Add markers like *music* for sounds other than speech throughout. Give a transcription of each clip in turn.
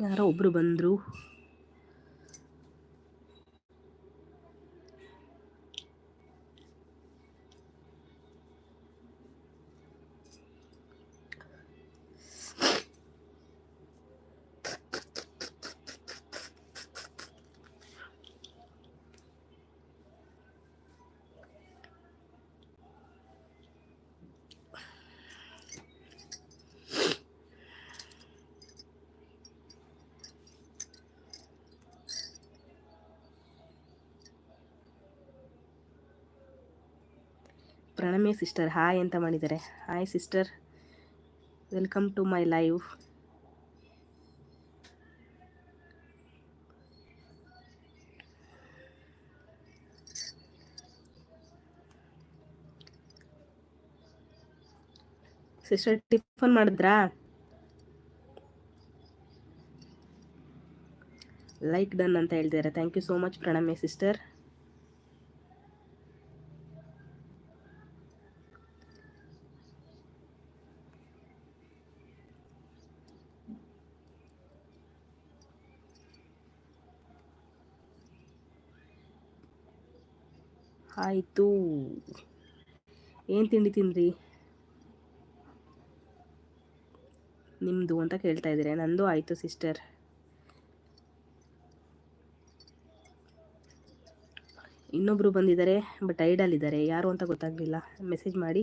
ಯಾರೋ ಒಬ್ಬರು ಬಂದರು. ಪ್ರಣಮಿ ಸಿಸ್ಟರ್, ಹಾಯ್ ಅಂತ ಮಾಡಿದ್ದಾರೆ. Hi sister, welcome to my live. Sister, tiffin ಮಾಡಿದ್ರಾ? ಲೈಕ್ ಡನ್ ಅಂತ ಹೇಳ್ತಿದ್ದಾರೆ. Thank you so much Pranami sister. ಆಯಿತು. ಏನು ತಿಂಡಿ ತಿಂದ್ರಿ? ನಿಮ್ಮದು ಅಂತ ಕೇಳ್ತಾ ಇದ್ದೀರಾ? ನಂದು ಆಯಿತು, ಸಿಸ್ಟರ್. ಇನ್ನೊಬ್ಬರು ಬಂದಿದ್ದಾರೆ, ಬಟ್ ಐಡಲ್ಲಿದ್ದಾರೆ ಯಾರು ಅಂತ ಗೊತ್ತಾಗಲಿಲ್ಲ. ಮೆಸೇಜ್ ಮಾಡಿ.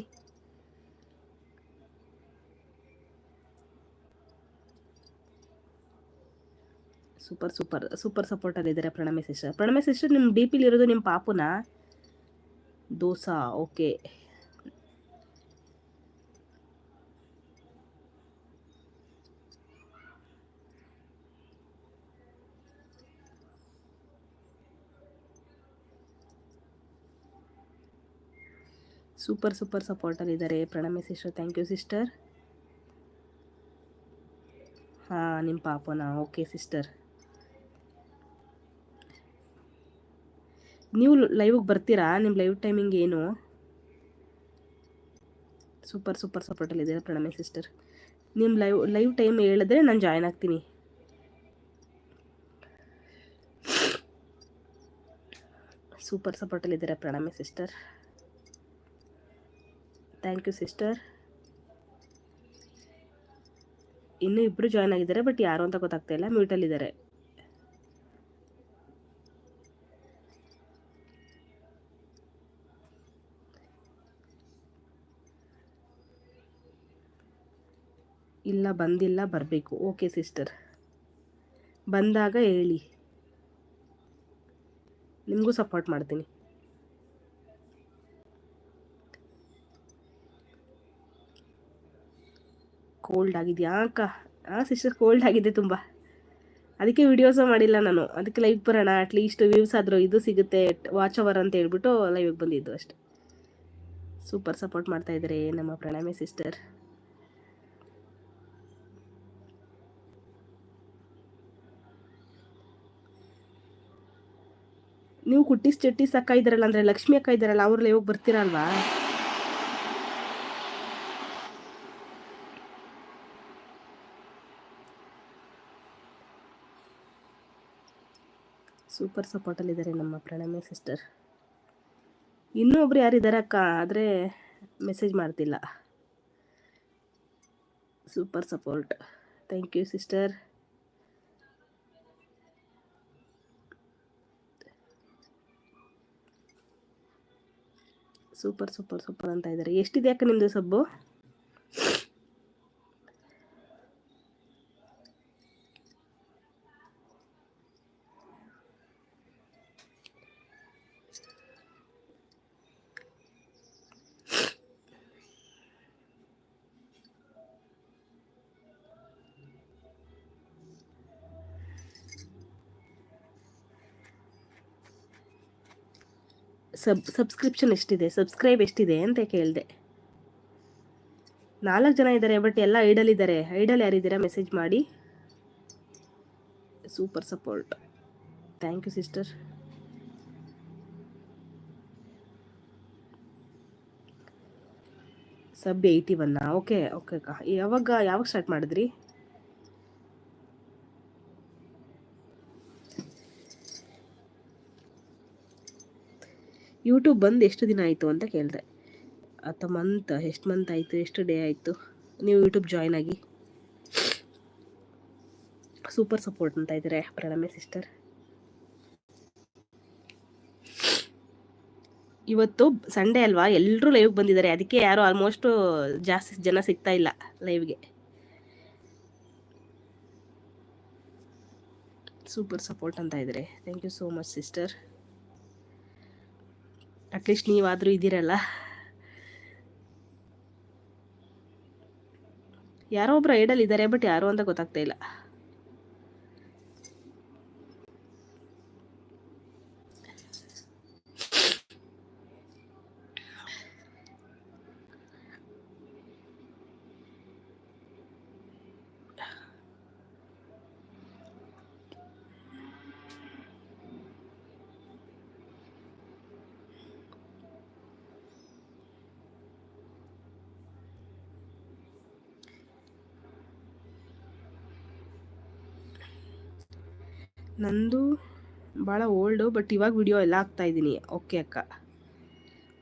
ಸೂಪರ್ ಸೂಪರ್ ಸೂಪರ್ ಸಪೋರ್ಟಲ್ಲಿದ್ದಾರೆ ಪ್ರಣಮೆ, ಸಿಸ್ಟರ್. ಪ್ರಣಮೆ, ಸಿಸ್ಟರ್ ನಿಮ್ಮ ಡಿ ಪಿಲಿರೋದು ನಿಮ್ಮ ಪಾಪುನ? Dosa okay super super ಸಪೋರ್ಟಲ್ಲಿದ್ದಾರೆ Pranami sister thank you sister ಹಾಂ ನಿಮ್ಮ ಪಾಪನ ಓಕೆ ಸಿಸ್ಟರ್ ನೀವು ಲೈವ್ಗೆ ಬರ್ತೀರಾ? ನಿಮ್ಮ ಲೈವ್ ಟೈಮಿಂಗ್ ಏನು? ಸೂಪರ್ ಸೂಪರ್ ಸಪೋರ್ಟಲ್ಲಿ ಇದೆ ಪ್ರಣಮಿ ಸಿಸ್ಟರ್ ನಿಮ್ಮ ಲೈವ್ ಲೈವ್ ಟೈಮ್ ಹೇಳಿದ್ರೆ ನಾನು ಜಾಯ್ನ್ ಆಗ್ತೀನಿ. ಸೂಪರ್ ಸಪೋರ್ಟಲ್ಲಿ ಇದ್ದಾರೆ Pranami sister thank you sister ಇನ್ನೂ ಇಬ್ಬರು ಜಾಯ್ನ್ ಆಗಿದ್ದಾರೆ ಬಟ್ ಯಾರು ಅಂತ ಗೊತ್ತಾಗ್ತಾ ಇಲ್ಲ. ಮ್ಯೂಟಲ್ಲಿದ್ದಾರೆ ಇಲ್ಲ, ಬಂದಿಲ್ಲ, ಬರಬೇಕು. Okay, sister. ಬಂದಾಗ ಹೇಳಿ. ನಿಮಗೂ ಸಪೋರ್ಟ್ ಮಾಡ್ತೀನಿ. ಕೋಲ್ಡ್ ಆಗಿದೆಯಾ, ಅಕ್ಕ? ಹಾಂ ಸಿಸ್ಟರ್ ಕೋಲ್ಡ್ ಆಗಿದೆ ತುಂಬ. ಅದಕ್ಕೆ ವಿಡಿಯೋಸ ಮಾಡಿಲ್ಲ ನಾನು. ಅದಕ್ಕೆ ಲೈವ್ ಬರೋಣ ಅಟ್ಲೀಸ್ಟ್ ವ್ಯೂಸ್ ಆದರೂ ಇದು ಸಿಗುತ್ತೆ ವಾಚ್ ಅವರ್ ಅಂತ ಹೇಳ್ಬಿಟ್ಟು ಲೈವಿಗೆ ಬಂದಿದ್ದು ಅಷ್ಟೆ. ಸೂಪರ್ ಸಪೋರ್ಟ್ ಮಾಡ್ತಾ ನಮ್ಮ ಪ್ರಣಾಮಿ, ಸಿಸ್ಟರ್. ನೀವು ಕುಟ್ಟಿಸ್ ಚಟ್ಟಿಸ್ ಅಕ್ಕ ಇದ್ದಾರಲ್ಲ, ಅಂದರೆ ಲಕ್ಷ್ಮಿ ಅಕ್ಕ ಇದ್ದಾರಲ್ಲ ಅವ್ರ ಲೈವ್ ಬರ್ತೀರಲ್ವಾ? ಸೂಪರ್ ಸಪೋರ್ಟಲ್ಲಿದ್ದಾರೆ ನಮ್ಮ ಪ್ರಣಮಿ ಸಿಸ್ಟರ್ ಇನ್ನೂ ಒಬ್ರು ಯಾರಿದ್ದಾರೆ ಅಕ್ಕ, ಆದರೆ ಮೆಸೇಜ್ ಮಾಡ್ತಿಲ್ಲ. Super support thank you sister super super super ಅಂತ ಇದ್ದಾರೆ. ಎಷ್ಟಿದೆ ಅಕ್ಕ ನಿಮ್ಮದು ಸಬ್ಬು? ಸಬ್ ಸಬ್ಸ್ಕ್ರಿಪ್ಷನ್ ಎಷ್ಟಿದೆ? ಸಬ್ಸ್ಕ್ರೈಬ್ ಎಷ್ಟಿದೆ ಅಂತ ಕೇಳಿದೆ. ನಾಲ್ಕು ಜನ ಇದ್ದಾರೆ ಬಟ್ ಎಲ್ಲ ಐಡಲ್ ಇದ್ದಾರೆ. ಐಡಲ್ ಯಾರಿದ್ದೀರಾ ಮೆಸೇಜ್ ಮಾಡಿ. Super support thank you sister sub eighty ಒನ್ನ okay okay ಅಕ್ಕ. ಯಾವಾಗ ಯಾವಾಗ ಸ್ಟಾರ್ಟ್ ಮಾಡಿದ್ರಿ? ಯೂಟ್ಯೂಬ್ ಬಂದು ಎಷ್ಟು ದಿನ ಆಯಿತು ಅಂತ ಕೇಳಿದೆ. ಅಥವಾ ಮಂತ್ ಎಷ್ಟು ಮಂತ್ ಆಯಿತು, ಎಷ್ಟು ಡೇ ಆಯಿತು, ನೀವು ಯೂಟ್ಯೂಬ್ ಜಾಯ್ನ್ ಆಗಿ. ಸೂಪರ್ ಸಪೋರ್ಟ್ ಅಂತ ಇದ್ದಾರೆ, ಪ್ರಣಮೆ ಸಿಸ್ಟರ್ ಇವತ್ತು ಸಂಡೇ ಅಲ್ವಾ ಎಲ್ಲರೂ ಲೈವ್ಗೆ ಬಂದಿದ್ದಾರೆ, ಅದಕ್ಕೆ ಯಾರು ಆಲ್ಮೋಸ್ಟು ಜಾಸ್ತಿ ಜನ ಸಿಗ್ತಾ ಇಲ್ಲ ಲೈವ್ಗೆ ಸೂಪರ್ ಸಪೋರ್ಟ್ ಅಂತ ಇದ್ದಾರೆ thank you so much sister at least ನೀವಾದರೂ ಇದ್ದೀರಲ್ಲ. ಯಾರೋ ಒಬ್ಬರು ಐಡಲ್ ಇದ್ದಾರೆ ಬಟ್ ಯಾರು ಅಂತ ಗೊತ್ತಾಗ್ತಾ ಇಲ್ಲ. ನಂದು ಭಾಳ ಓಲ್ಡು ಬಟ್ ಇವಾಗ ವಿಡಿಯೋ ಎಲ್ಲ ಇದ್ದೀನಿ. ಓಕೆ ಅಕ್ಕ.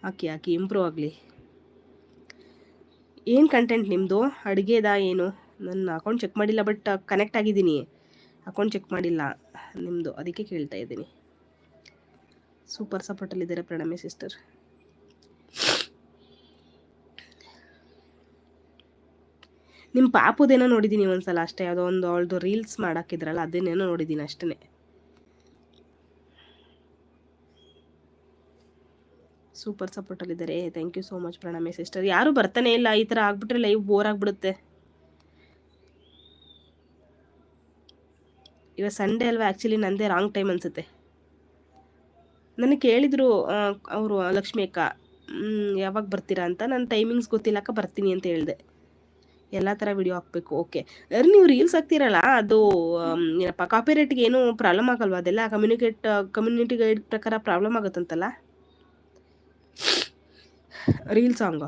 ಹಾಕಿ ಹಾಕಿ ಇಂಪ್ರೂವ್ ಆಗಲಿ. ಏನು ಕಂಟೆಂಟ್ ನಿಮ್ಮದು ಅಡುಗೆದ ಏನು? ನನ್ನ ಅಕೌಂಟ್ ಚೆಕ್ ಮಾಡಿಲ್ಲ ಬಟ್ ಕನೆಕ್ಟ್ ಆಗಿದ್ದೀನಿ. ಅಕೌಂಟ್ ಚೆಕ್ ಮಾಡಿಲ್ಲ. ನಿಮ್ಮದು ಅದಕ್ಕೆ ಕೇಳ್ತಾ ಇದ್ದೀನಿ. ಸೂಪರ್ ಸಪೋರ್ಟಲ್ಲಿದ್ದಾರೆ ಪ್ರಣಮಿ ಸಿಸ್ಟರ್ ನಿಮ್ಮ ಪಾಪದೇನೋ ನೋಡಿದ್ದೀನಿ ಒಂದ್ಸಲ ಅಷ್ಟೇ, ಯಾವುದೋ ಒಂದು ಅವಳದು ರೀಲ್ಸ್ ಮಾಡಾಕಿದ್ರಲ್ಲ, ಅದನ್ನೇನೋ ನೋಡಿದ್ದೀನಿ ಅಷ್ಟೇ super ಸಪೋರ್ಟಲ್ಲಿದ್ದಾರೆ thank you so much Pranami sister ಯಾರು ಬರ್ತಾನೆ ಇಲ್ಲ, ಈ ಥರ ಆಗ್ಬಿಟ್ರೆ ಲೈವ್ ಬೋರ್ ಆಗಿಬಿಡುತ್ತೆ. ಇವಾಗ ಸಂಡೇ ಅಲ್ವಾ? ಆ್ಯಕ್ಚುಲಿ ನಂದೇ ರಾಂಗ್ ಟೈಮ್ ಅನಿಸುತ್ತೆ. ನನಗೆ ಕೇಳಿದರು ಅವರು ಲಕ್ಷ್ಮಿ ಅಕ್ಕ ಯಾವಾಗ ಬರ್ತೀರಾ? ಅಂತ. ನನ್ನ ಟೈಮಿಂಗ್ಸ್ ಗೊತ್ತಿಲ್ಲಕ್ಕ ಬರ್ತೀನಿ ಅಂತ ಹೇಳಿದೆ. ಎಲ್ಲ ಥರ ವಿಡಿಯೋ ಹಾಕ್ಬೇಕು ಓಕೆ ನೀವು ರೀಲ್ಸ್ ಹಾಕ್ತಿರಲ್ಲ, ಅದು ಏನಪ್ಪ ಕಾಪಿ ರೇಟ್ಗೆ ಏನು ಪ್ರಾಬ್ಲಮ್ ಆಗಲ್ವಾ? ಅದೆಲ್ಲ ಕಮ್ಯುನಿಕೇಟ್ ಕಮ್ಯುನಿಟಿ ಗೈಡ್ ಪ್ರಕಾರ ಪ್ರಾಬ್ಲಮ್ ಆಗುತ್ತಂತಲ್ಲ? ರೀಲ್ ಸಾಂಗ್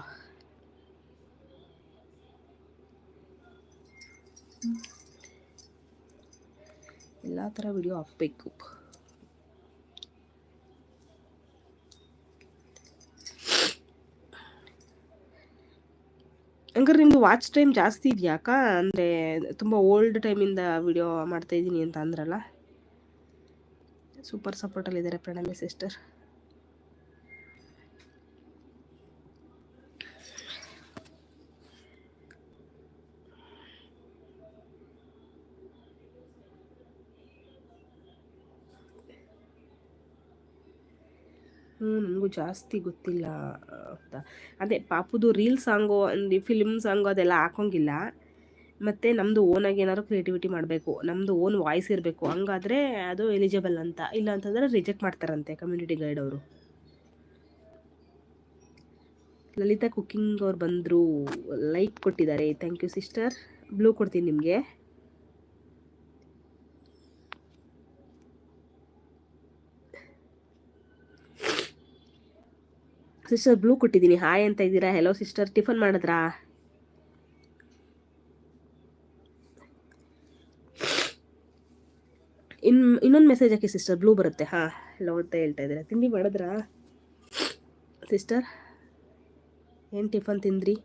ಎಲ್ಲ ಥರ ವಿಡಿಯೋ ಹಾಕಬೇಕು. ನಿಮ್ಮದು ವಾಚ್ ಟೈಮ್ ಜಾಸ್ತಿ ಇದೆಯಾಕ ಅಂದರೆ ತುಂಬ ಓಲ್ಡ್ ಟೈಮಿಂದ ವಿಡಿಯೋ ಮಾಡ್ತಾಯಿದ್ದೀನಿ ಅಂತ ಅಂದ್ರಲ್ಲ? ಸೂಪರ್ ಸಪೋರ್ಟಲ್ಲಿದ್ದಾರೆ ಪ್ರಣಾಮಿ ಸಿಸ್ಟರ್ ಹ್ಞೂ ನನಗೂ ಜಾಸ್ತಿ ಗೊತ್ತಿಲ್ಲ, ಅಂತ. ಅದೇ ಪಾಪುದು ರೀಲ್ ಸಾಂಗು ಅಂದು ಫಿಲ್ಮ್ ಸಾಂಗು ಅದೆಲ್ಲ ಹಾಕೋಂಗಿಲ್ಲ. ಮತ್ತು ನಮ್ಮದು ಓನಾಗಿ ಏನಾದ್ರು ಕ್ರಿಯೇಟಿವಿಟಿ ಮಾಡಬೇಕು ನಮ್ಮದು ಓನ್ ವಾಯ್ಸ್ ಇರಬೇಕು, ಹಂಗಾದರೆ ಅದು ಎಲಿಜಿಬಲ್ ಅಂತ. ಇಲ್ಲ ಅಂತಂದರೆ ರಿಜೆಕ್ಟ್ ಮಾಡ್ತಾರಂತೆ ಕಮ್ಯುನಿಟಿ ಗೈಡ್ ಅವರು. ಲಲಿತಾ ಕುಕ್ಕಿಂಗ್ ಅವ್ರು ಬಂದರು ಲೈಕ್ ಕೊಟ್ಟಿದ್ದಾರೆ. ಥ್ಯಾಂಕ್ ಯು ಸಿಸ್ಟರ್ ಬ್ಲೂ ಕೊಡ್ತೀನಿ ನಿಮಗೆ. ಸಿಸ್ಟರ್ ಬ್ಲೂ ಕೊಟ್ಟಿದ್ದೀನಿ. ಹಾಯ್ ಅಂತ ಇದ್ದೀರಾ? ಹೆಲೋ ಸಿಸ್ಟರ್ ಟಿಫನ್ ಮಾಡಿದ್ರಾ? ಇನ್, ಇನ್ನೊಂದು ಮೆಸೇಜ್ ಹಾಕಿ ಸಿಸ್ಟರ್ ಬ್ಲೂ ಬರುತ್ತೆ. ಹಾಂ ಹೆಲೋ ಅಂತ ಹೇಳ್ತಾ ಇದ್ದೀರಾ? ತಿಂಡಿ ಮಾಡಿದ್ರಾ? ಸಿಸ್ಟರ್ ಏನು ಟಿಫನ್ ತಿಂದ್ರಿ?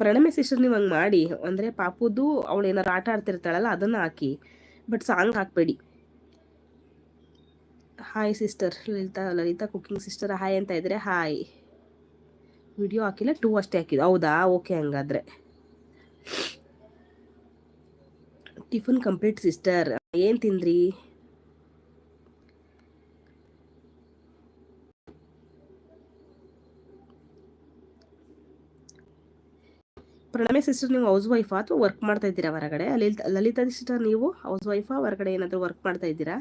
ಪ್ರಣಮೆ ಸಿಸ್ಟರ್ ನೀವು ಹಂಗೆ ಮಾಡಿ. ಅಂದರೆ ಪಾಪುದು ಅವಳು ಏನಾರು ಆಟ ಆಡ್ತಿರ್ತಾಳಲ್ಲ, ಅದನ್ನು ಹಾಕಿ. ಬಟ್ ಸಾಂಗ್ ಹಾಕಬೇಡಿ. Hi sister Lalitha Lalitha cooking sister hi ಅಂತ ಇದ್ರೆ ಹಾಯ್ ವಿಡಿಯೋ ಹಾಕಿಲ್ಲ ಟೂ ಅಷ್ಟೇ ಹಾಕಿದ್ದು. ಹೌದಾ? ಓಕೆ ಹಂಗಾದ್ರೆ. ಟಿಫನ್ ಕಂಪ್ಲೀಟ್ ಸಿಸ್ಟರ್ ಏನು ತಿಂದ್ರಿ? ಪ್ರಣಮೆ ಸಿಸ್ಟರ್ ನೀವು ಹೌಸ್ ವೈಫಾ ಅಥವಾ ವರ್ಕ್ ಮಾಡ್ತಾ ಇದ್ದೀರಾ ಹೊರಗಡೆ? ಲಲಿತಾ ಲಲಿತಾ ಸಿಸ್ಟರ್ ನೀವು ಹೌಸ್ ವೈಫಾ ಹೊರಗಡೆ ಏನಾದರೂ ವರ್ಕ್ ಮಾಡ್ತಾ ಇದ್ದೀರಾ?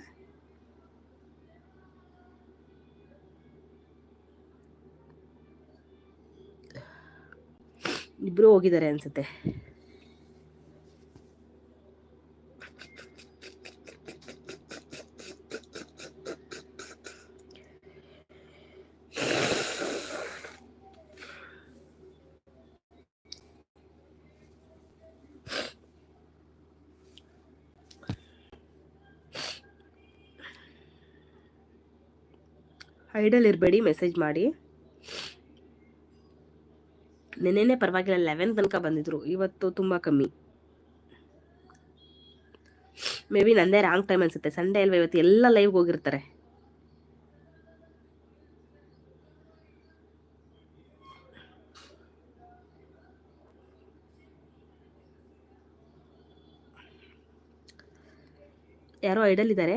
ಇಬ್ಬರು ಹೋಗಿದ್ದಾರೆ ಅನ್ಸುತ್ತೆ. ಐಡಲ್ ಇರಬೇಡಿ ಮೆಸೇಜ್ ಮಾಡಿ. ನೆನ್ನೆನೇ ಪರವಾಗಿಲ್ಲ ಲೆವೆನ್ ತನಕ ಬಂದಿದ್ರು. ಇವತ್ತು ತುಂಬ ಕಮ್ಮಿ. ಮೇ ಬಿ ನಂದೇ ರಾಂಗ್ ಟೈಮ್ ಅನ್ಸುತ್ತೆ. ಸಂಡೇ ಅಲ್ವಾ ಇವತ್ತು ಎಲ್ಲ ಲೈವ್ಗೆ ಹೋಗಿರ್ತಾರೆ. ಯಾರೋ ಐಡಲ್ ಇದ್ದಾರೆ.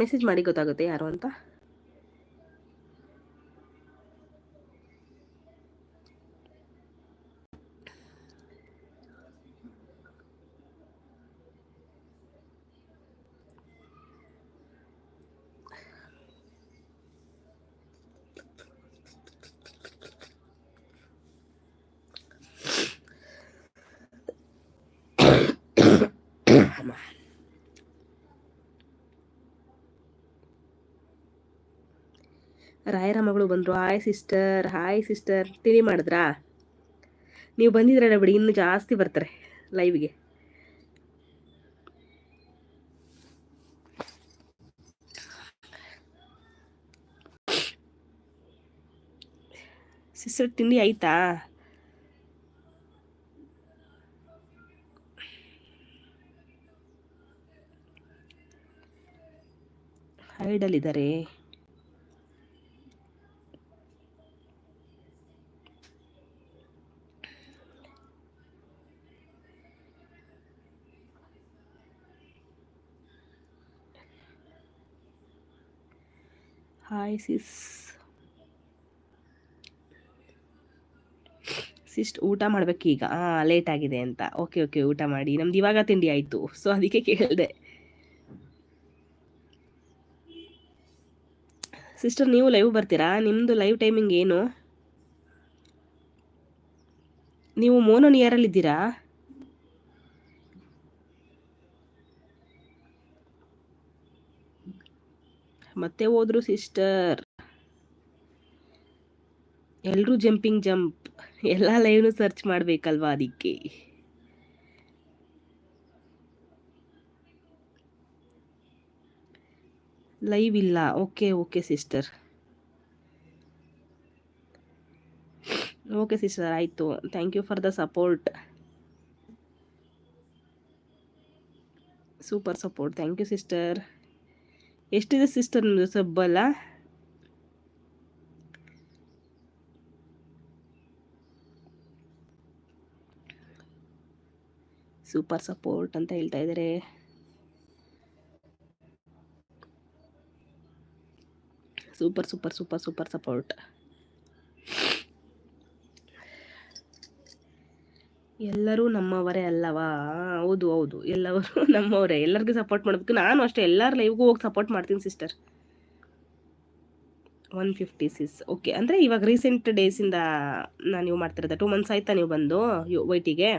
ಮೆಸೇಜ್ ಮಾಡಿ ಗೊತ್ತಾಗುತ್ತೆ ಯಾರು ಅಂತ. ರಾಯರ ಮಗಳು ಬಂದರು. Hi sister hi sister. ತಿಳಿ ಮಾಡಿದ್ರಾ? ನೀವು ಬಂದಿದ್ರಲ್ಲ ಬಿಡಿ. ಇನ್ನೂ ಜಾಸ್ತಿ ಬರ್ತಾರೆ ಲೈವ್ಗೆ ಸಿಸ್ಟರ್, ತಿಂಡಿ ಆಯ್ತಾ? ಹೈಡಲ್ಲಿದ್ದಾರೆ ಹಾಯ್ ಸಿಸ್ ಸಿಸ್ಟ್ ಊಟ ಮಾಡ್ಬೇಕು ಈಗ ಹಾಂ ಲೇಟ್ ಆಗಿದೆ ಅಂತ. ಓಕೆ ಓಕೆ ಊಟ ಮಾಡಿ. ನಮ್ದು ಇವಾಗ ತಿಂಡಿ ಆಯಿತು. ಸೊ ಅದಕ್ಕೆ ಕೇಳಿದೆ. ಸಿಸ್ಟರ್, ನೀವು ಲೈವ್ ಬರ್ತೀರಾ? ನಿಮ್ಮದು ಲೈವ್ ಟೈಮಿಂಗ್ ಏನು? ನೀವು ಮೋನೋ ನಿಯರಲ್ಲಿದ್ದೀರಾ ಮತ್ತೆ ಹೋದ್ರು ಸಿಸ್ಟರ್. ಎಲ್ಲರೂ ಜಂಪಿಂಗ್ ಜಂಪ್ ಎಲ್ಲ ಲೈವ್ನು ಸರ್ಚ್ ಮಾಡಬೇಕಲ್ವಾ ಅದಕ್ಕೆ? ಲೈವ್ ಇಲ್ಲ. Okay okay sister okay sister ಆಯಿತು. Thank you for the support super support thank you sister ಎಷ್ಟಿದೆ ಸಿಸ್ಟರ್ ನಿಮ್ಮದು ಸಬ್ಬಲ್ಲ ಸೂಪರ್ ಸಪೋರ್ಟ್ ಅಂತ ಹೇಳ್ತಾ ಇದ್ದಾರೆ. Super super super super support ಎಲ್ಲರೂ ನಮ್ಮವರೇ ಅಲ್ಲವಾ? ಹೌದು ಹೌದು. ಎಲ್ಲವರು *laughs* ನಮ್ಮವರೇ. ಎಲ್ಲರಿಗೂ ಸಪೋರ್ಟ್ ಮಾಡಬೇಕು. ನಾನು ಅಷ್ಟೇ ಎಲ್ಲರ ಲೈವ್ಗೂ ಹೋಗಿ ಸಪೋರ್ಟ್ ಮಾಡ್ತೀನಿ sister one fifty sis okay ಅಂದರೆ ಇವಾಗ ರೀಸೆಂಟ್ ಡೇಸಿಂದ ನಾನು ನೀವು ಮಾಡ್ತಿರೋದ. ಟೂ ಮಂತ್ಸ್ ಆಯ್ತಾ ನೀವು ಬಂದು ವೈಟಿಗೆ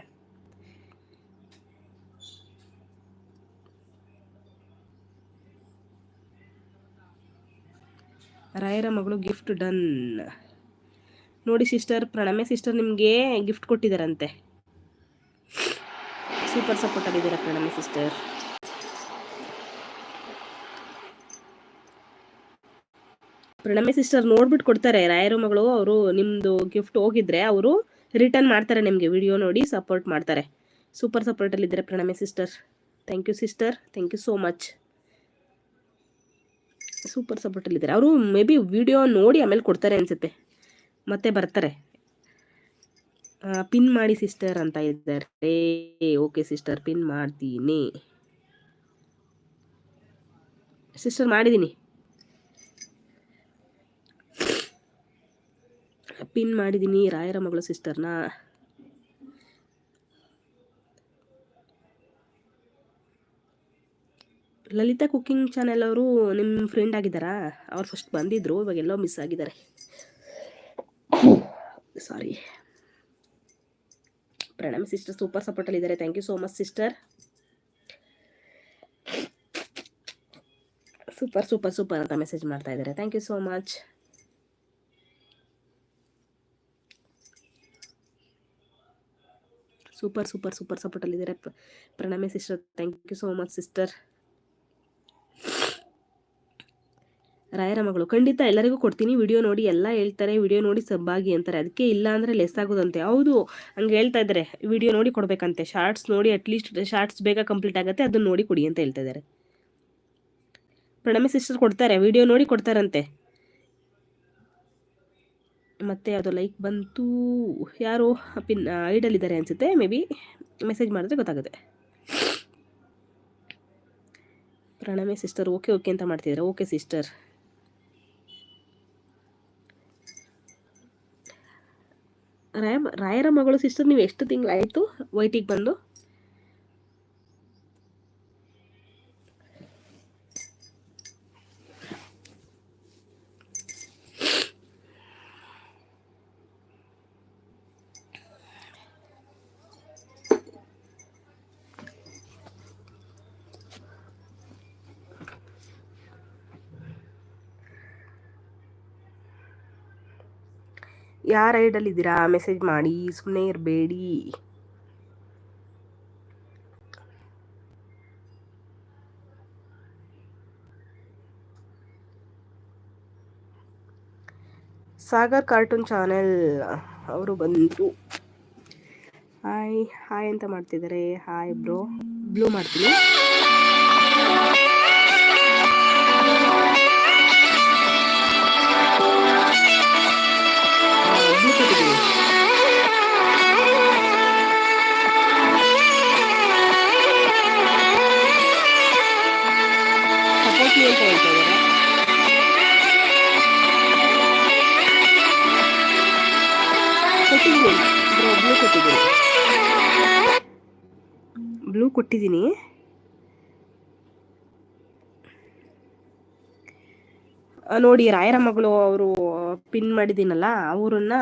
ರಾಯರ ಮಗಳು ಗಿಫ್ಟ್ ಡನ್. ನೋಡಿ ಸಿಸ್ಟರ್, ಪ್ರಣಮೆ ಸಿಸ್ಟರ್ ನಿಮಗೆ ಗಿಫ್ಟ್ ಕೊಟ್ಟಿದ್ದಾರಂತೆ ಸೂಪರ್ ಸಪೋರ್ಟ್ ಆಗಿದ್ದೀರಾ ಪ್ರಣಮೆ ಸಿಸ್ಟರ್. ಪ್ರಣಮೆ ಸಿಸ್ಟರ್ ನೋಡ್ಬಿಟ್ಟು ಕೊಡ್ತಾರೆ ರಾಯರ ಮಗಳು, ಅವರು ನಿಮ್ಮದು ಗಿಫ್ಟ್ ಹೋಗಿದ್ರೆ ಅವರು ರಿಟರ್ನ್ ಮಾಡ್ತಾರೆ ನಿಮಗೆ ವಿಡಿಯೋ ನೋಡಿ ಸಪೋರ್ಟ್ ಮಾಡ್ತಾರೆ. Super ಸಪೋರ್ಟಲ್ಲಿದ್ದಾರೆ Praname sister. Thank you sister, thank you so much. Super ಸಪೋರ್ಟಲ್ಲಿದ್ದಾರೆ ಅವರು ಮೇ ಬಿ ವಿಡಿಯೋ ನೋಡಿ ಆಮೇಲೆ ಕೊಡ್ತಾರೆ ಅನ್ಸುತ್ತೆ. ಮತ್ತೆ ಬರ್ತಾರೆ. ಪಿನ್ ಮಾಡಿ ಸಿಸ್ಟರ್ ಅಂತ ಇದ್ದಾರೆ. ಓಕೆ ಸಿಸ್ಟರ್ ಪಿನ್ ಮಾಡ್ತೀನಿ. ಸಿಸ್ಟರ್ ಮಾಡಿದ್ದೀನಿ. ಪಿನ್ ಮಾಡಿದ್ದೀನಿ ರಾಯರ ಮಗಳು ಸಿಸ್ಟರ್ನ ಲಲಿತಾ ಕುಕ್ಕಿಂಗ್ ಚಾನೆಲ್ ಅವರು ನಿಮ್ಮ ಫ್ರೆಂಡ್ ಆಗಿದ್ದಾರಾ? ಅವ್ರು ಫಸ್ಟ್ ಬಂದಿದ್ರು, ಇವಾಗ ಎಲ್ಲೋ ಮಿಸ್ ಆಗಿದ್ದಾರೆ. ಸಾರಿ ಪ್ರಣಮ್ ಸಿಸ್ಟರ್ ಸೂಪರ್ ಸಪೋರ್ಟಲ್ಲಿ ಇದ್ದಾರೆ. Thank you so much sister super super super ಅಂತ ಮೆಸೇಜ್ ಮಾಡ್ತಾ ಇದ್ದಾರೆ. Thank you so much super super super ಸಪೋರ್ಟಲ್ಲಿದ್ದಾರೆ Pranami sister thank you so much sister ರಾಯರ ಖಂಡಿತ ಎಲ್ಲರಿಗೂ ಕೊಡ್ತೀನಿ. ವಿಡಿಯೋ ನೋಡಿ, ಎಲ್ಲ ಹೇಳ್ತಾರೆ. ವಿಡಿಯೋ ನೋಡಿ ಸಬ್ಬಾಗಿ ಅಂತಾರೆ. ಅದಕ್ಕೆ ಇಲ್ಲ ಅಂದರೆ ಲೆಸ್ ಆಗೋದಂತೆ. ಹೌದು, ಹಂಗೆ ಹೇಳ್ತಾ ಇದ್ದಾರೆ. ವಿಡಿಯೋ ನೋಡಿ ಕೊಡಬೇಕಂತೆ. ಶಾರ್ಟ್ಸ್ ನೋಡಿ ಅಟ್ಲೀಸ್ಟ್ ಶಾರ್ಟ್ಸ್ ಬೇಗ ಕಂಪ್ಲೀಟ್ ಆಗುತ್ತೆ. ಅದನ್ನು ನೋಡಿ ಕೊಡಿ ಅಂತ ಹೇಳ್ತಾ ಇದ್ದಾರೆ. ಪ್ರಣಮಿ ಸಿಸ್ಟರ್ ಕೊಡ್ತಾರೆ. ವಿಡಿಯೋ ನೋಡಿ ಕೊಡ್ತಾರಂತೆ. ಮತ್ತೆ ಯಾವುದೋ ಲೈಕ್ ಬಂತು. ಯಾರು ಪಿನ್ ಐಡಲ್ಲಿದ್ದಾರೆ ಅನಿಸುತ್ತೆ. ಮೇ ಬಿ ಮೆಸೇಜ್ ಮಾಡಿದ್ರೆ ಗೊತ್ತಾಗುತ್ತೆ. ಪ್ರಣಮಿ ಸಿಸ್ಟರ್ ಓಕೆ ಓಕೆ ಅಂತ ಮಾಡ್ತಿದ್ದಾರೆ. ಓಕೆ ಸಿಸ್ಟರ್ ರಾಯ ರಾಯರ ಮಗಳು ಸಿಸ್ಟರ್ ನೀವು ಎಷ್ಟು ತಿಂಗಳಾಯಿತು? ವೈಟಿಗೆ ಬಂದು? ಯಾರ ಐಡಲ್ ಇದ್ದೀರಾ? ಮೆಸೇಜ್ ಮಾಡಿ ಸುಮ್ಮನೆ ಇರಬೇಡಿ. ಸಾಗರ್ ಕಾರ್ಟೂನ್ ಚಾನೆಲ್ ಅವರು ಬಂದರು ಹಾಯ್ ಹಾಯ್ ಅಂತ ಮಾಡ್ತಿದ್ದಾರೆ. ಹಾಯ್ ಬ್ರೋ ಬ್ಲೂ ಮಾಡ್ತೀನಿ. ಕೊಟ್ಟಿದ್ದೀನಿ. ನೋಡಿ, ರಾಯರ ಮಗಳು ಅವರು ಪಿನ್ ಮಾಡಿದ್ದೀನಲ್ಲ, ಅವರನ್ನ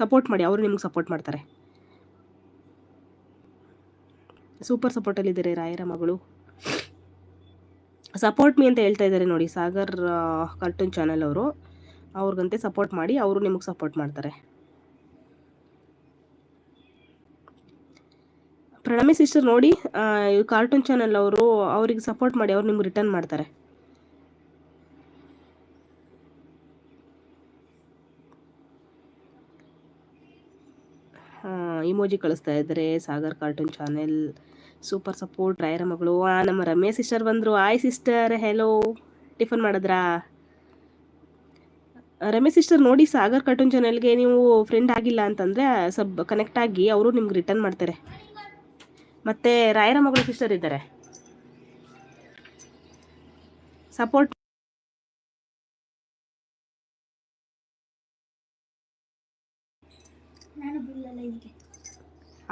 ಸಪೋರ್ಟ್ ಮಾಡಿ, ಅವರು ನಿಮ್ಗೆ ಸಪೋರ್ಟ್ ಮಾಡ್ತಾರೆ. ಸೂಪರ್ ಸಪೋರ್ಟಲ್ಲಿದ್ದಾರೆ ರಾಯರ ಮಗಳು. ಸಪೋರ್ಟ್ ಮೀ ಅಂತ ಹೇಳ್ತಾ ಇದ್ದಾರೆ ನೋಡಿ, ಸಾಗರ್ ಕಾರ್ಟೂನ್ ಚಾನಲ್ ಅವರು. ಅವ್ರಿಗಂತೆ ಸಪೋರ್ಟ್ ಮಾಡಿ, ಅವರು ನಿಮಗೆ ಸಪೋರ್ಟ್ ಮಾಡ್ತಾರೆ. ಪ್ರಣಮಿ ಸಿಸ್ಟರ್ ನೋಡಿ ಕಾರ್ಟೂನ್ ಚಾನೆಲ್ ಅವರು ಅವ್ರಿಗೆ ಸಪೋರ್ಟ್ ಮಾಡಿ ಅವ್ರು ನಿಮ್ಗೆ ರಿಟರ್ನ್ ಮಾಡ್ತಾರೆ. ಇಮೋಜಿ ಕಳಿಸ್ತಾ ಇದ್ದಾರೆ Sagar cartoon channel super support ರಾಯರ ಮಗಳು. ಆ, ನಮ್ಮ ರಮೇಶ್ ಸಿಸ್ಟರ್ ಬಂದರು. ಆಯ್ ಸಿಸ್ಟರ್ ಹೆಲೋ ಟಿಫನ್ ಮಾಡಿದ್ರಾ? ರಮೇಶ್ ಸಿಸ್ಟರ್ ನೋಡಿ ಸಾಗರ್ ಕಾರ್ಟೂನ್ ಚಾನೆಲ್ಗೆ ನೀವು ಫ್ರೆಂಡ್ ಆಗಿಲ್ಲ ಅಂತಂದರೆ ಸಬ್ ಕನೆಕ್ಟ್ ಆಗಿ ಅವರು ನಿಮ್ಗೆ ರಿಟರ್ನ್ ಮಾಡ್ತಾರೆ. ಮತ್ತು ರಾಯರ ಮಗಳು ಸಿಸ್ಟರ್ ಇದ್ದಾರೆ. ಸಪೋರ್ಟ್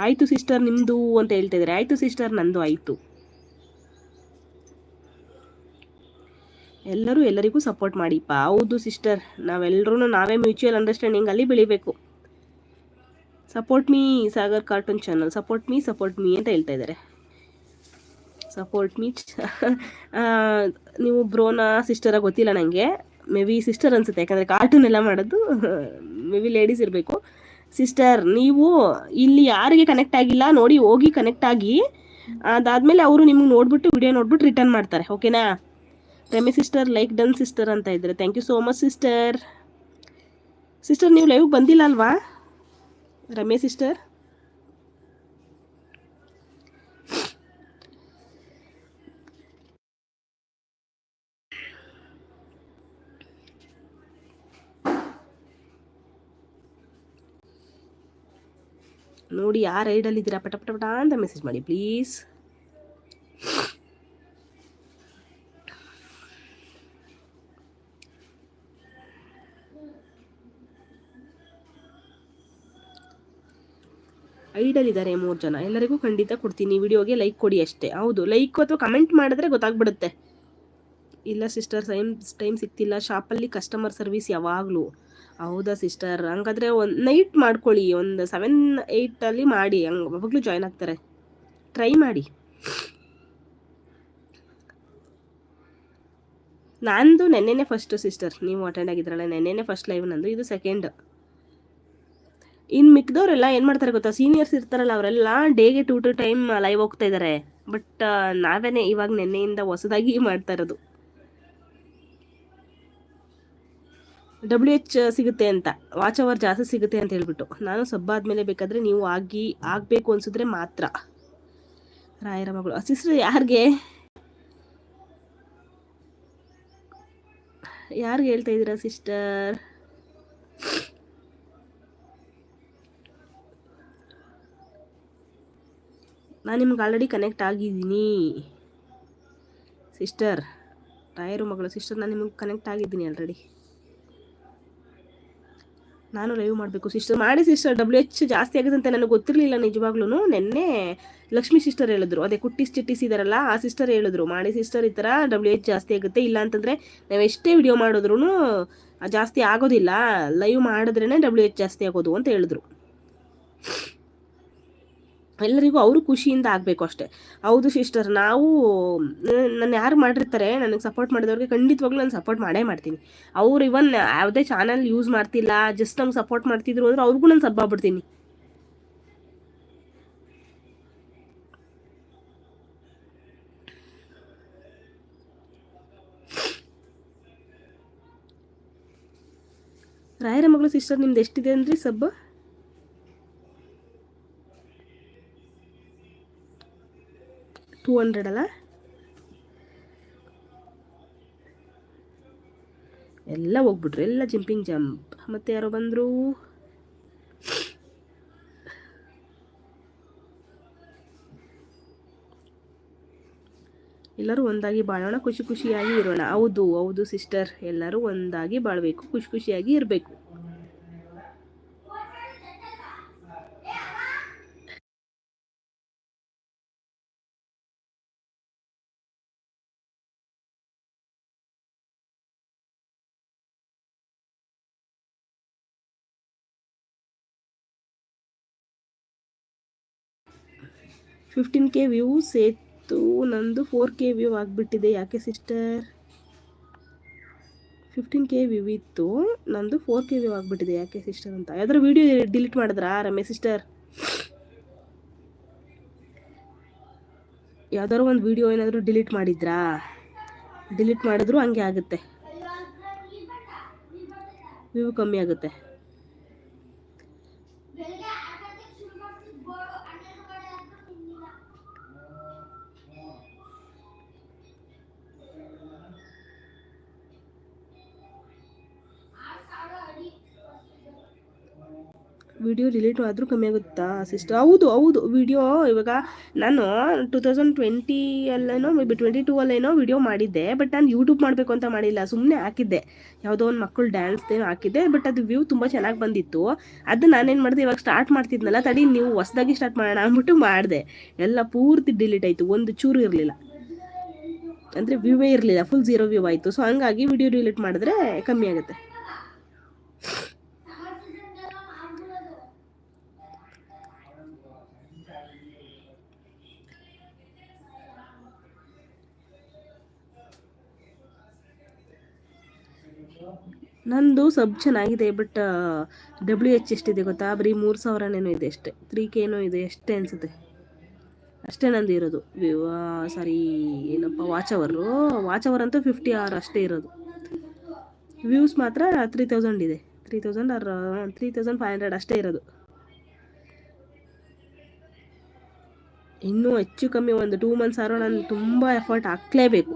ಆಯ್ತು ಸಿಸ್ಟರ್ ನಿಮ್ಮದು ಅಂತ ಹೇಳ್ತಾ ಇದ್ದಾರೆ ಆಯಿತು ಸಿಸ್ಟರ್ ನಂದು ಆಯ್ತು. ಎಲ್ಲರೂ ಎಲ್ಲರಿಗೂ ಸಪೋರ್ಟ್ ಮಾಡಿಪ್ಪ. ಹೌದು ಸಿಸ್ಟರ್ ನಾವೆಲ್ಲರೂ ನಾವೇ ಮ್ಯೂಚುವಲ್ ಅಂಡರ್ಸ್ಟ್ಯಾಂಡಿಂಗ್ ಅಲ್ಲಿ ಬೆಳಿಬೇಕು. Support me Sagar cartoon channel support me support me ಅಂತ ಹೇಳ್ತಾ ಇದ್ದಾರೆ. ಸಪೋರ್ಟ್ ಮೀ *laughs* ನೀವು ಬ್ರೋನ ಸಿಸ್ಟರ ಗೊತ್ತಿಲ್ಲ ನನಗೆ ಮೇ ಬಿ ಸಿಸ್ಟರ್ ಅನ್ಸುತ್ತೆ. ಯಾಕಂದರೆ ಕಾರ್ಟೂನ್ ಎಲ್ಲ ಮಾಡೋದು ಮೇ ಬಿ ಲೇಡೀಸ್ ಇರಬೇಕು. ಸಿಸ್ಟರ್ ನೀವು ಇಲ್ಲಿ ಯಾರಿಗೆ ಕನೆಕ್ಟ್ ಆಗಿಲ್ಲ, ನೋಡಿ ಹೋಗಿ ಕನೆಕ್ಟ್ ಆಗಿ. ಅದಾದಮೇಲೆ ಅವರು ನಿಮ್ಗೆ ನೋಡ್ಬಿಟ್ಟು ವಿಡಿಯೋ ನೋಡ್ಬಿಟ್ಟು ರಿಟರ್ನ್ ಮಾಡ್ತಾರೆ. ಓಕೆನಾ Rami sister like done sister ಅಂತ ಇದ್ದಾರೆ thank you so much sister sister ನೀವು ಲೈವ್ ಬಂದಿಲ್ಲ ಅಲ್ವಾ? ರಮ್ಯಾ ಸಿಸ್ಟರ್ ನೋಡಿ ಯಾರು ಐಡಲ್ಲಿ ಇದ್ದೀರಾ? ಪಟ ಪಟ ಪಟ ಅಂತ ಮೆಸೇಜ್ ಮಾಡಿ ಪ್ಲೀಸ್ ಇದ್ದಾರೆ ಮೂರು ಜನ. ಎಲ್ಲರಿಗೂ ಖಂಡಿತ ಕೊಡ್ತೀನಿ. ವಿಡಿಯೋಗೆ ಲೈಕ್ ಕೊಡಿ ಅಷ್ಟೇ. ಹೌದು ಲೈಕ್ ಅಥವಾ ಕಮೆಂಟ್ ಮಾಡಿದ್ರೆ ಗೊತ್ತಾಗ್ಬಿಡುತ್ತೆ. ಇಲ್ಲ ಸಿಸ್ಟರ್ ಟೈಮ್ ಟೈಮ್ ಸಿಗ್ತಿಲ್ಲ ಶಾಪಲ್ಲಿ ಕಸ್ಟಮರ್ ಸರ್ವಿಸ್ ಯಾವಾಗಲೂ. ಹೌದಾ ಸಿಸ್ಟರ್ ಹಂಗಾದ್ರೆ ಒಂದು ನೈಟ್ ಮಾಡ್ಕೊಳ್ಳಿ. ಒಂದು ಸೆವೆನ್ ಏಯ್ಟಲ್ಲಿ ಮಾಡಿ. ಹಂಗೆ ಯಾವಾಗಲೂ ಜಾಯ್ನ್ ಆಗ್ತಾರೆ. ಟ್ರೈ ಮಾಡಿ. ನಂದು ನೆನ್ನೆನೇ ಫಸ್ಟು ಸಿಸ್ಟರ್ ನೀವು ಅಟೆಂಡ್ ಆಗಿದ್ರಲ್ಲ, ನೆನ್ನೆನೇ ಫಸ್ಟ್ ಲೈವ್ ನಂದು. ಇದು ಸೆಕೆಂಡ್ ಇನ್ನು ಮಿಕ್ದವರೆಲ್ಲ ಏನು ಮಾಡ್ತಾರೆ ಗೊತ್ತಾ? ಸೀನಿಯರ್ಸ್ ಇರ್ತಾರಲ್ಲ ಅವರೆಲ್ಲ ಡೇಗೆ ಟು ಟು ಟೈಮ್ ಲೈವ್ ಹೋಗ್ತಾ ಇದ್ದಾರೆ ಬಟ್ ನಾವೇನೆ ಇವಾಗ ನೆನ್ನೆಯಿಂದ ಹೊಸದಾಗಿ ಮಾಡ್ತಾ ಇರೋದು. ಡಬ್ಲ್ಯೂ ಎಚ್ ಸಿಗುತ್ತೆ ಅಂತ. ವಾಚ್ ಅವರ್ ಜಾಸ್ತಿ ಸಿಗುತ್ತೆ ಅಂತ ಹೇಳ್ಬಿಟ್ಟು. ನಾನು ಸಬ್ಬ ಆದ್ಮೇಲೆ ಬೇಕಾದರೆ ನೀವು ಆಗಿ, ಆಗಬೇಕು ಅನ್ಸಿದ್ರೆ ಮಾತ್ರ. ರಾಯರ ಮಗಳು ಸಿಸ್ಟರ್ ಯಾರಿಗೆ? ಯಾರಿಗೆ ಹೇಳ್ತಾ ಇದ್ದೀರಾ ಸಿಸ್ಟರ್ ನಾನು ನಿಮ್ಗೆ ಆಲ್ರೆಡಿ ಕನೆಕ್ಟ್ ಆಗಿದ್ದೀನಿ. ಸಿಸ್ಟರ್ ರಾಯರು ಮಗಳು ಸಿಸ್ಟರ್ ನಾನು ನಿಮಗೆ ಕನೆಕ್ಟ್ ಆಗಿದ್ದೀನಿ ಆಲ್ರೆಡಿ ನಾನು ಲೈವ್ ಮಾಡಬೇಕು ಸಿಸ್ಟರ್ ಮಾಡಿ ಸಿಸ್ಟರ್ ಡಬ್ಲ್ಯೂ ಎಚ್ ಜಾಸ್ತಿ ಆಗುತ್ತೆ ಅಂತ ನನಗೆ ಗೊತ್ತಿರಲಿಲ್ಲ ನಿಜವಾಗ್ಲೂ ನೆನ್ನೆ ಲಕ್ಷ್ಮಿ ಸಿಸ್ಟರ್ ಹೇಳಿದ್ರು. ಅದೇ ಕುಟ್ಟಿ ಚಿಟ್ಟಿಸ್ ಇದಾರಲ್ಲ, ಆ ಸಿಸ್ಟರ್ ಹೇಳಿದ್ರು. ಮಾಡಿ ಸಿಸ್ಟರ್ ಈ ಥರ ಡಬ್ಲ್ಯೂ ಎಚ್ ಜಾಸ್ತಿ ಆಗುತ್ತೆ, ಇಲ್ಲ ಅಂತಂದರೆ ನಾವು ಎಷ್ಟೇ ವಿಡಿಯೋ ಮಾಡಿದ್ರು ಜಾಸ್ತಿ ಆಗೋದಿಲ್ಲ. ಲೈವ್ ಮಾಡಿದ್ರೇ ಡಬ್ಲ್ಯೂ ಎಚ್ ಜಾಸ್ತಿ ಆಗೋದು ಅಂತ ಹೇಳಿದ್ರು. ಎಲ್ಲರಿಗೂ ಅವರು ಖುಷಿಯಿಂದ ಆಗಬೇಕು ಅಷ್ಟೇ. ಹೌದು ಸಿಸ್ಟರ್ ನಾವು ನಾನು ಯಾರು ಮಾಡಿರ್ತಾರೆ, ನನಗೆ ಸಪೋರ್ಟ್ ಮಾಡಿದವ್ರಿಗೆ ಖಂಡಿತವಾಗ್ಲೂ ನಾನು ಸಪೋರ್ಟ್ ಮಾಡೇ ಮಾಡ್ತೀನಿ. ಅವ್ರು ಇವನ್ ಯಾವುದೇ ಚಾನಲ್ ಯೂಸ್ ಮಾಡ್ತಿಲ್ಲ ಜಸ್ಟ್ ನಮ್ಗೆ ಸಪೋರ್ಟ್ ಮಾಡ್ತಿದ್ರು ಅಂದ್ರೆ ಅವ್ರಿಗೂ ನಾನು ಸಬ್ಬ ಬಿಡ್ತೀನಿ. ರಾಯರ ಮಗಳು ಸಿಸ್ಟರ್ ನಿಮ್ದು ಎಷ್ಟಿದೆ ಅಂದ್ರಿ ಸಬ್ಬ? ಟೂ ಹಂಡ್ರೆಡ್ ಅಲ್ಲ? ಎಲ್ಲ ಹೋಗ್ಬಿಟ್ರು, ಎಲ್ಲ ಜಂಪಿಂಗ್ ಜಂಪ್ ಮತ್ತೆ ಯಾರೋ ಬಂದರು? ಎಲ್ಲರೂ ಒಂದಾಗಿ ಬಾಳೋಣ, ಖುಷಿ ಖುಷಿಯಾಗಿ ಇರೋಣ. ಹೌದು ಹೌದು ಸಿಸ್ಟರ್ ಎಲ್ಲರೂ ಒಂದಾಗಿ ಬಾಳಬೇಕು, ಖುಷಿ ಖುಷಿಯಾಗಿ ಇರಬೇಕು. ಫಿಫ್ಟೀನ್ ಕೆ ವ್ಯೂ ಸೇತು, ನಂದು ಫೋರ್ ಕೆ ವ್ಯೂ ಆಗಿಬಿಟ್ಟಿದೆ. ಯಾಕೆ ಸಿಸ್ಟರ್ ಫಿಫ್ಟೀನ್ ಕೆ ವ್ಯೂ ಇತ್ತು, ನಂದು ಫೋರ್ ಕೆ ವ್ಯೂ ಆಗಿಬಿಟ್ಟಿದೆ. ಯಾಕೆ ಸಿಸ್ಟರ್ ಅಂತ? ಯಾವ್ದಾರು ವೀಡಿಯೋ ಡಿಲೀಟ್ ಮಾಡಿದ್ರಾ ರಮೇಶ್ ಸಿಸ್ಟರ್ ಯಾವ್ದಾದ್ರು ಒಂದು ವೀಡಿಯೋ ಏನಾದರೂ ಡಿಲೀಟ್ ಮಾಡಿದ್ರಾ? ಡಿಲೀಟ್ ಮಾಡಿದ್ರು ಹಂಗೆ ಆಗುತ್ತೆ. ವ್ಯೂ ಕಮ್ಮಿ ಆಗುತ್ತೆ. ವಿಡಿಯೋ ರಿಲೇಟಿವ್ ಆದರೂ ಕಮ್ಮಿ ಆಗುತ್ತಾ ಸಿಸ್ಟರ್ ಹೌದು ಹೌದು. ವಿಡಿಯೋ ಇವಾಗ ನಾನು ಟೂ ತೌಸಂಡ್ ಟ್ವೆಂಟಿಯಲ್ಲೇನೋ ಮೇ ಬಿ ಟ್ವೆಂಟಿ ಟೂ ಅಲ್ಲೇನೋ ವಿಡಿಯೋ ಮಾಡಿದ್ದೆ ಬಟ್ ನಾನು ಯೂಟ್ಯೂಬ್ ಮಾಡಬೇಕು ಅಂತ ಮಾಡಿಲ್ಲ. ಸುಮ್ಮನೆ ಹಾಕಿದ್ದೆ. ಯಾವುದೋ ಒಂದು ಮಕ್ಕಳು ಡ್ಯಾನ್ಸ್ದೇನೋ ಹಾಕಿದ್ದೆ ಬಟ್ ಅದು ವ್ಯೂ ತುಂಬ ಚೆನ್ನಾಗಿ ಬಂದಿತ್ತು. ಅದು ನಾನೇನು ಮಾಡಿದೆ, ಇವಾಗ ಸ್ಟಾರ್ಟ್ ಮಾಡ್ತಿದ್ನಲ್ಲ, ತಡಿ ನೀವು ಹೊಸದಾಗಿ ಸ್ಟಾರ್ಟ್ ಮಾಡೋಣ ಅಂದ್ಬಿಟ್ಟು ಮಾಡಿದೆ. ಎಲ್ಲ ಪೂರ್ತಿ ಡಿಲೀಟ್ ಆಯಿತು. ಒಂದು ಚೂರು ಇರಲಿಲ್ಲ. ಅಂದರೆ ವ್ಯೂವೇ ಇರಲಿಲ್ಲ. ಫುಲ್ ಝೀರೋ ವ್ಯೂ ಆಯಿತು. ಸೊ ಹಂಗಾಗಿ ವಿಡಿಯೋ ಡಿಲೀಟ್ ಮಾಡಿದ್ರೆ ಕಮ್ಮಿ ಆಗುತ್ತೆ. ನಂದು ಸಬ್ ಚೆನ್ನಾಗಿದೆ ಬಟ್ ಡಬ್ಲ್ಯೂ ಎಚ್ ಎಷ್ಟಿದೆ ಗೊತ್ತಾ? ಬರೀ ಮೂರು ಸಾವಿರನೇನೋ ಇದೆ ಅಷ್ಟೇ. ತ್ರೀ ಕೆನೋ ಇದೆ, ಅಷ್ಟೇ ಅನಿಸುತ್ತೆ. ಅಷ್ಟೇ ನಂದು ಇರೋದು. ಸಾರಿ, ಏನಪ್ಪ ವಾಚ್ ಅವರು ವಾಚ್ ಅವರ್ ಅಂತೂ ಫಿಫ್ಟಿ ಆರ್ ಅಷ್ಟೇ ಇರೋದು. ವ್ಯೂಸ್ ಮಾತ್ರ ತ್ರೀ ತೌಸಂಡ್ ಇದೆ. Three thousand or three thousand five hundred ಅಷ್ಟೇ ಇರೋದು. ಇನ್ನೂ ಹೆಚ್ಚು ಕಮ್ಮಿ ಒಂದು ಟೂ ಮಂತ್ಸ್ ಆರೋ ನಾನು ತುಂಬ ಎಫರ್ಟ್ ಹಾಕ್ಲೇಬೇಕು.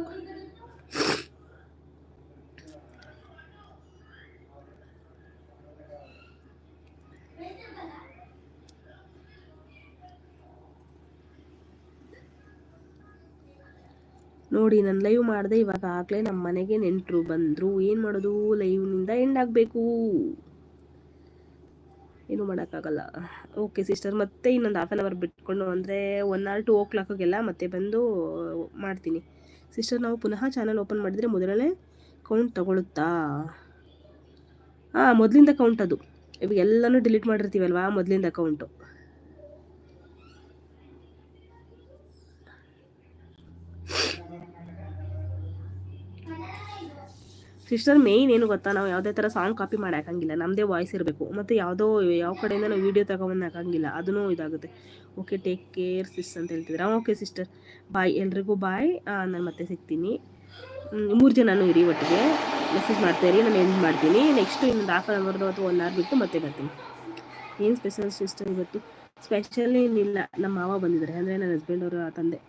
ನೋಡಿ, ನಾನು ಲೈವ್ ಮಾಡಿದೆ ಇವಾಗ ಆಗಲೇ ನಮ್ಮ ಮನೆಗೆ ನೆಂಟರು ಬಂದರು. ಏನು ಮಾಡೋದು? ಲೈವ್ನಿಂದ ಎಂಡ್ ಆಗಬೇಕು. ಏನು ಮಾಡೋಕ್ಕಾಗಲ್ಲ. ಓಕೆ ಸಿಸ್ಟರ್ ಮತ್ತೆ ಇನ್ನೊಂದು ಹಾಫ್ ಆನ್ ಅವರ್ ಬಿಟ್ಕೊಂಡು ಅಂದರೆ ಒನ್ ಆರ್ ಟು ಓ ಕ್ಲಾಕಿಗೆಲ್ಲ ಮತ್ತೆ ಬಂದು ಮಾಡ್ತೀನಿ. ಸಿಸ್ಟರ್ ನಾವು ಪುನಃ ಚಾನಲ್ ಓಪನ್ ಮಾಡಿದರೆ ಮೊದಲನೇ ಕೌಂಟ್ ತಗೊಳುತ್ತಾ? ಹಾಂ ಮೊದಲಿಂದ ಕೌಂಟ್ ಅದು. ಇವಾಗ ಎಲ್ಲನೂ ಡಿಲೀಟ್ ಮಾಡಿರ್ತೀವಲ್ವಾ ಮೊದಲಿಂದ ಅಕೌಂಟು ಸಿಸ್ಟರ್ ಮೇಯ್ನ್ ಏನು ಗೊತ್ತಾ? ನಾವು ಯಾವುದೇ ಥರ ಸಾಂಗ್ ಕಾಪಿ ಮಾಡಿ ಹಾಕಂಗಿಲ್ಲ. ನಮ್ಮದೇ ವಾಯ್ಸ್ ಇರಬೇಕು. ಮತ್ತು ಯಾವುದೋ ಯಾವ ಕಡೆಯಿಂದ ನಾವು ವೀಡಿಯೋ ತಗೊಂಡು ಹಾಕಂಗಿಲ್ಲ. ಅದೂ ಇದಾಗುತ್ತೆ. ಓಕೆ ಟೇಕ್ ಕೇರ್ ಸಿಸ್ ಅಂತ ಹೇಳ್ತಿದ್ರೆ. ಓಕೆ ಸಿಸ್ಟರ್ ಬಾಯ್ ಎಲ್ರಿಗೂ ಬಾಯ್ ನಾನು ಮತ್ತೆ ಸಿಗ್ತೀನಿ. ಮೂರು ಜನನೂ ಇರಿ ಒಟ್ಟಿಗೆ. ಮೆಸೇಜ್ ಮಾಡ್ತಾ ಇರಿ. ನಾನು ಎಂಡ್ ಮಾಡ್ತೀನಿ. ನೆಕ್ಸ್ಟ್ ಇನ್ನೊಂದು ಹಾಫ್ ಆನ್ ಅವರ್ದು ಅಥವಾ ಒನ್ ಅವರ್ ಬಿಟ್ಟು ಮತ್ತೆ ಬರ್ತೀನಿ. ಏನು ಸ್ಪೆಷಲ್ ಸಿಸ್ಟರ್ ಇವತ್ತು? ಸ್ಪೆಷಲ್ ಏನಿಲ್ಲ. ನಮ್ಮ ಮಾವ ಬಂದಿದ್ದಾರೆ ಅಂದರೆ ನನ್ನ ಹಸ್ಬೆಂಡ್ ಅವರ ತಂದೆ.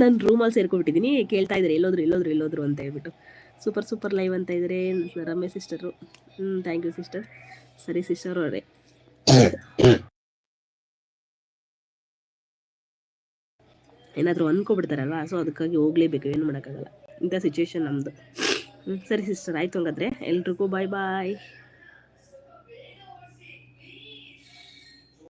ನಾನು ರೂಮಲ್ಲಿ ಸೇರ್ಕೊಬಿಟ್ಟಿದ್ದೀನಿ ಕೇಳ್ತಾ ಇದ್ದಾರೆ ಎಲ್ಲೋದ್ರು ಎಲ್ಲೋದ್ರು ಎಲ್ಲೋದ್ರು ಅಂತ ಹೇಳ್ಬಿಟ್ಟು. ಸೂಪರ್ ಸೂಪರ್ ಲೈವ್ ಅಂತ ಇದ್ರೆ ರಮೇಶ್ ಸಿಸ್ಟರು ಹ್ಞೂ ಥ್ಯಾಂಕ್ ಯು ಸಿಸ್ಟರ್ ಸರಿ ಸಿಸ್ಟರ್ ಅವರೇ. ಏನಾದರೂ ಅಂದ್ಕೊಬಿಡ್ತಾರಲ್ವಾ ಸೊ ಅದಕ್ಕಾಗಿ ಹೋಗಲೇಬೇಕು, ಏನು ಮಾಡೋಕ್ಕಾಗಲ್ಲ. ಇಂಥ ಸಿಚುವೇಶನ್ ನಮ್ಮದು ಸರಿ ಸಿಸ್ಟರ್ ಆಯ್ತು ಹಂಗಾದ್ರೆ. ಎಲ್ರಿಗೂ ಬಾಯ್ ಬಾಯ್